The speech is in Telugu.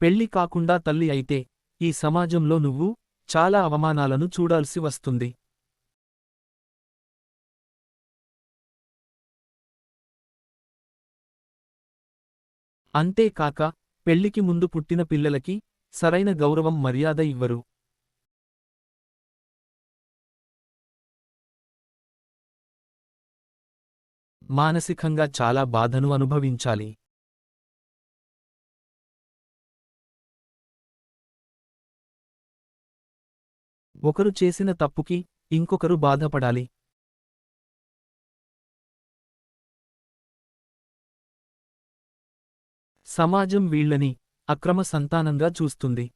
పెళ్ళి కాకుండా తల్లి అయితే ఈ సమాజంలో నువ్వు చాలా అవమానాలను చూడాల్సి వస్తుంది. అంతేకాక పెళ్ళికి ముందు పుట్టిన పిల్లలకి సరైన గౌరవం మర్యాద ఇవ్వరు. మానసికంగా చాలా బాధను అనుభవించాలి. ఒకరు చేసిన తప్పుకి ఇంకొకరు బాధపడాలి. సమాజం వీళ్ళని అక్రమ సంతానంగా చూస్తుంది.